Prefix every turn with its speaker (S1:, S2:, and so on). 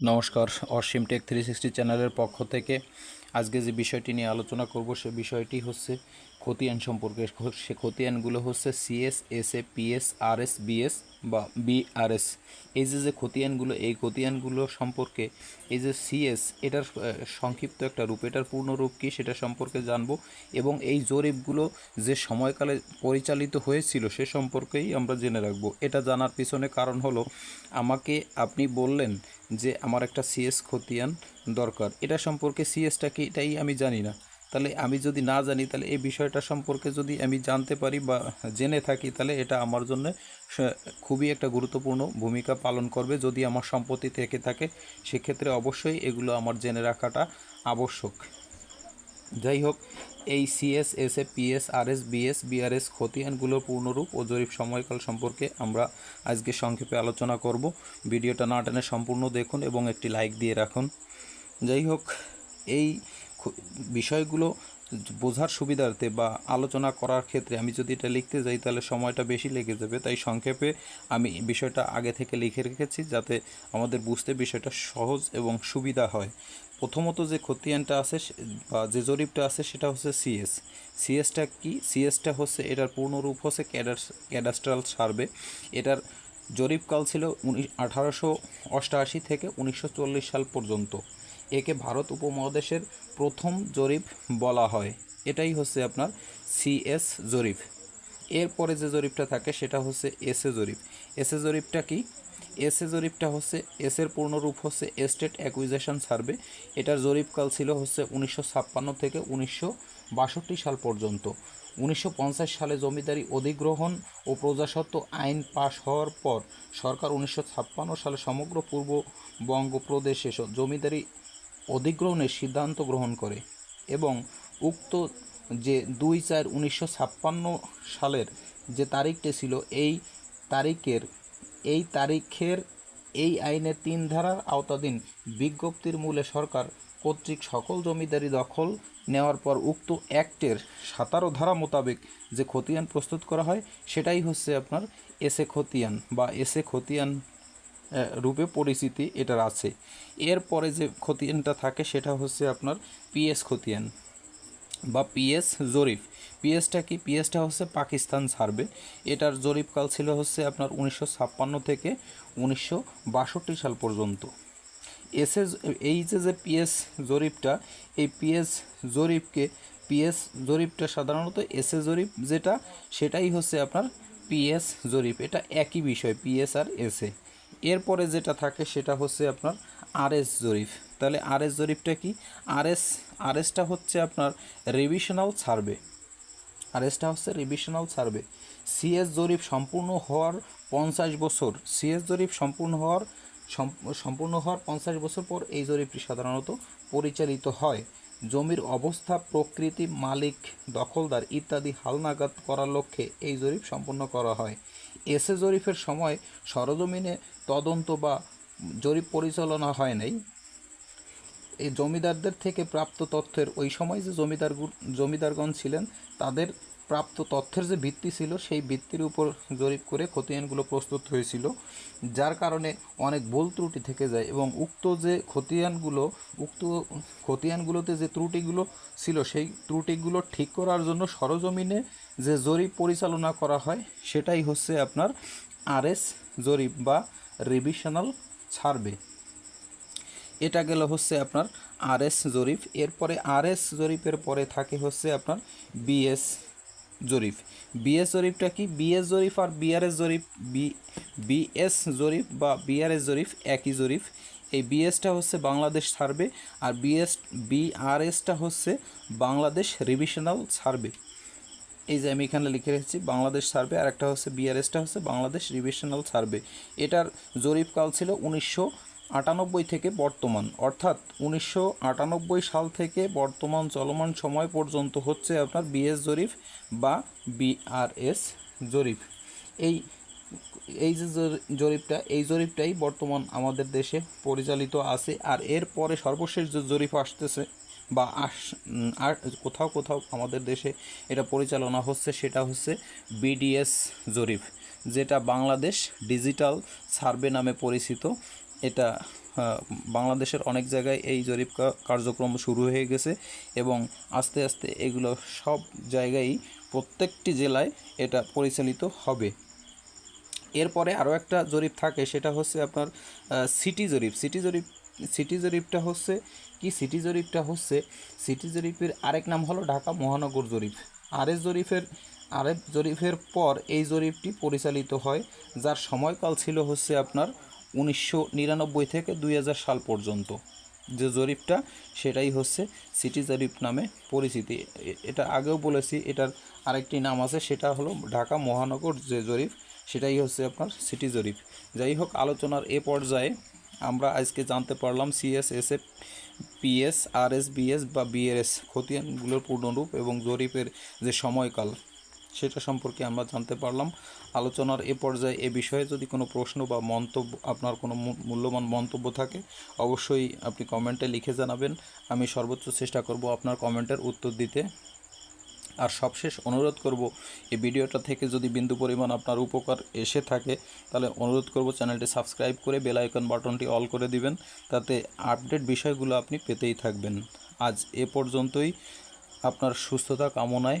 S1: নমস্কার, অসীম take three sixty চ্যানেলের পক্ষ থেকে আজকে যে বিষয়টি নিয়ে আলোচনা করব সে বিষয়টি হচ্ছে খতিয়ান সম্পর্কে সে খতিয়ানগুলো হচ্ছে CS S A PS R S BS বা বিআরএস। এই যে যে খতিয়ানগুলো, এই খতিয়ানগুলো সম্পর্কে এই যে সিএস, এটার সংক্ষিপ্ত একটা রূপ, এটার পূর্ণ রূপ কী সেটা সম্পর্কে জানব এবং এই জরিপগুলো যে সময়কালে পরিচালিত হয়েছিল সে সম্পর্কেই আমরা জেনে রাখব। এটা জানার পিছনে কারণ হলো, আমাকে আপনি বললেন যে আমার একটা সিএস খতিয়ান দরকার। এটা সম্পর্কে সিএসটা কি, এটাই আমি জানি না। তাহলে আমি যদি না জানি, তাহলে এই বিষয়টা সম্পর্কে যদি আমি জানতে পারি বা জেনে থাকি, তাহলে এটা আমার জন্য খুবই একটা গুরুত্বপূর্ণ ভূমিকা পালন করবে যদি আমার সম্পত্তি থেকে থাকে। সেক্ষেত্রে অবশ্যই এগুলো আমার জেনে রাখাটা আবশ্যক। যাই হোক, এই CS S A PS R S BS, BRS খতিয়ানগুলোর পূর্ণরূপ ও জরিপ সময়কাল সম্পর্কে আমরা আজকে সংক্ষেপে আলোচনা করব। ভিডিওটা না টেনে সম্পূর্ণ দেখুন এবং একটি লাইক দিয়ে রাখুন। যাই হোক, এই বিষয়গুলো বোঝার সুবিধার্থে বা আলোচনা করার ক্ষেত্রে আমি যদি এটা লিখতে যাই, তাহলে সময়টা বেশি লেগে যাবে। তাই সংক্ষেপে আমি বিষয়টা আগে থেকে লিখে রেখেছি যাতে আমাদের বুঝতে বিষয়টা সহজ এবং সুবিধা হয়। প্রথমত যে খতিয়ানটা আছে বা যে জরিপটা আছে সেটা হচ্ছে সিএস। সিএসটা কি? সিএসটা হচ্ছে এটার পূর্ণরূপ হচ্ছে ক্যাডাস ক্যাডাস্ট্রাল সার্ভে। এটার জরিপকাল ছিল উনিশ, আঠারোশো অষ্টআশি থেকে উনিশশো চল্লিশ সাল পর্যন্ত। একে ভারত উপমহাদেশের প্রথম জরিপ বলা হয়। এটাই হচ্ছে আপনার সিএস জরিপ। এরপরে যে জরিপটা থাকে, সেটা হচ্ছে এসএ জরিপ। এসএ জরিপটা কি? এসএ জরিপটা হচ্ছে এসের পূর্ণরূপ হচ্ছে এস্টেট অ্যাকুইজেশন সার্ভে এটার জরিপকাল ছিল হচ্ছে উনিশশো ছাপ্পান্ন থেকে উনিশশো বাষট্টি সাল পর্যন্ত। উনিশশো পঞ্চাশ সালে জমিদারি অধিগ্রহণ ও প্রজাস্বত্ব আইন পাশ হওয়ার পর সরকার উনিশশো ছাপ্পান্ন সালে সমগ্র পূর্ববঙ্গ প্রদেশে জমিদারি অধিগ্রহণের সিদ্ধান্ত গ্রহণ করে এবং উক্ত যে দুই চার উনিশশো ছাপ্পান্ন সালের যে তারিখটি ছিল, এই তারিখের এই তারিখের এই আইনের তিন ধারার আওতাধীন বিজ্ঞপ্তির মূলে সরকার কর্তৃক সকল জমিদারি দখল নেওয়ার পর উক্ত অ্যাক্টের সাতারো ধারা মোতাবেক যে খতিয়ান প্রস্তুত করা হয়, সেটাই হচ্ছে আপনার এসে খতিয়ান বা এসে খতিয়ান রূপে পরিচিতি এটার আছে। এরপরে যে খতিয়ানটা থাকে, সেটা হচ্ছে আপনার পিএস খতিয়ান বা পিএস জরিফ। পিএসটা কি? পিএসটা হচ্ছে পাকিস্তান সার্ভে এটার জরিপকাল ছিল হচ্ছে আপনার উনিশশো ছাপ্পান্ন থেকে উনিশশো বাষট্টি সাল পর্যন্ত। এসে এই যে যে পিএস জরিপটা, এই পিএস জরিপকে, পিএস জরিপটা সাধারণত এসএ জরিপ যেটা, সেটাই হচ্ছে আপনার পিএস জরিপ। এটা একই বিষয়, পিএস আর এসএ এরপরে যেটা থাকে সেটা হচ্ছে আপনার আরএস জরিফ তাহলে আরএস জরিফটা কি? আরএস, আরএসটা হচ্ছে আপনার রিভিশনাল সার্ভে আরএসটা হচ্ছে রিভিশনাল সার্ভে সিএস জরিফ সম্পূর্ণ হওয়ার পঞ্চাশ বছর, সিএস জরিফ সম্পূর্ণ হওয়ার সম্পূর্ণ হওয়ার পঞ্চাশ বছর পর এই জরিপটি সাধারণত পরিচালিত হয়। জমির অবস্থা, প্রকৃতি, মালিক, দখলদার ইত্যাদি হালনাগাদ করার লক্ষ্যে এই জরিপ সম্পন্ন করা হয়। এসএ জরিপের সময় সরজমিনে তদন্ত বা জরিপ পরিচালনা হয় নাই। এই জমিদারদের থেকে প্রাপ্ত তথ্যের ওই সময় যে জমিদার জমিদারগণ ছিলেন, তাদের প্রাপ্ত তথ্যের যে ভিত্তি ছিল, সেই ভিত্তির উপর জরিপ করে খতিয়ানগুলো প্রস্তুত হয়েছিল, যার কারণে অনেক ভুল ত্রুটি থেকে যায় এবং উক্ত যে খতিয়ানগুলো, উক্ত খতিয়ানগুলোতে যে ত্রুটিগুলো ছিল, সেই ত্রুটিগুলো ঠিক করার জন্য সরজমিনে যে জরিপ পরিচালনা করা হয়, সেটাই হচ্ছে আপনার আরএস জরিপ বা রিভিশনাল সার্ভে। এটা গেল হচ্ছে আপনার আরএস জরিপ। এরপরে আরএস জরিপের পরে থাকে হচ্ছে আপনার বিএস জরিপ বিএস জরিফটা কি? বিএস জরিফ আর বিআরএস জরিফ বি বিএস জরিফ বা বিআরএস জরিফ একই জরিফ। এই বিএসটা হচ্ছে বাংলাদেশ সার্ভে আর বিএস বিআরএসটা হচ্ছে বাংলাদেশ রিভিশনাল সার্ভে। এই যে আমি এখানে লিখে রেখেছি, বাংলাদেশ সার্ভে আর একটা হচ্ছে বিআরএসটা হচ্ছে বাংলাদেশ রিভিশনাল সার্ভে। এটার জরিপকাল ছিল উনিশশো আটানব্বই থেকে বর্তমান, অর্থাৎ উনিশশো আটানব্বই সাল থেকে বর্তমান চলমান সময় পর্যন্ত হচ্ছে আপনার বিএস জরিফ বা বিআরএস জরিফ এই এই যে জরি- জরিপটা, এই জরিপটাই বর্তমান আমাদের দেশে পরিচালিত আছে আর এর পরে সর্বশেষ যে জরিপ আসতেছে বা আস, আর কোথাও কোথাও আমাদের দেশে এটা পরিচালনা হচ্ছে সেটা হচ্ছে বিডিএস জরিপ, যেটা বাংলাদেশ ডিজিটাল সার্ভে নামে পরিচিত। এটা বাংলাদেশের অনেক জায়গায় এই জরিপ কার্যক্রম শুরু হয়ে গেছে এবং আস্তে আস্তে এগুলো সব জায়গায় প্রত্যেকটি জেলায় এটা পরিচালিত হবে। এরপরে আরও একটা জরিপ থাকে, সেটা হচ্ছে আপনার সিটি জরিপ। সিটি জরিপ, সিটি জরিপটা হচ্ছে কি? সিটি জরিপটা হচ্ছে, সিটি জরিপের আরেক নাম হলো ঢাকা মহানগর জরিপ। আরএস জরিপের আরএফ জরিপের পর এই জরিপটি পরিচালিত হয়, যার সময়কাল ছিল হচ্ছে আপনার উনিশশো নিরানব্বই থেকে দুই হাজার সাল পর্যন্ত। যে জরিপটা, সেটাই হচ্ছে সিটি জরিপ নামে পরিচিতি। এটা আগেও বলেছি, এটার আরেকটি নাম আছে, সেটা হলো ঢাকা মহানগর যে জরিপ, সেটাই হচ্ছে আপনার সিটি জরিপ। যাই হোক, আলোচনার এ পর্যায়ে আমরা আজকে জানতে পারলাম CS SF PS R S BS বা বিএরএস, খতিয়ানগুলোর পূর্ণরূপ এবং জরিপের যে সময়কাল। সেটা সম্পর্কে আমরা জানতে পারলাম। আলোচনার এ পর্যায়ে এ বিষয়ে যদি কোনো প্রশ্ন বা মন্তব্য, আপনার কোনো মূল্যবান মন্তব্য থাকে, অবশ্যই আপনি কমেন্টে লিখে জানাবেন। আমি সর্বোচ্চ চেষ্টা করব আপনার কমেন্টের উত্তর দিতে। আর সবশেষ অনুরোধ করব, এই ভিডিওটা থেকে যদি বিন্দু পরিমাণ আপনার উপকার এসে থাকে, তাহলে অনুরোধ করব চ্যানেলটি সাবস্ক্রাইব করে বেল আইকন বাটনটি অল করে দিবেন, তাতে আপডেট বিষয়গুলো আপনি পেতেই থাকবেন। আজ এ পর্যন্তই। আপনার সুস্থতা কামনায়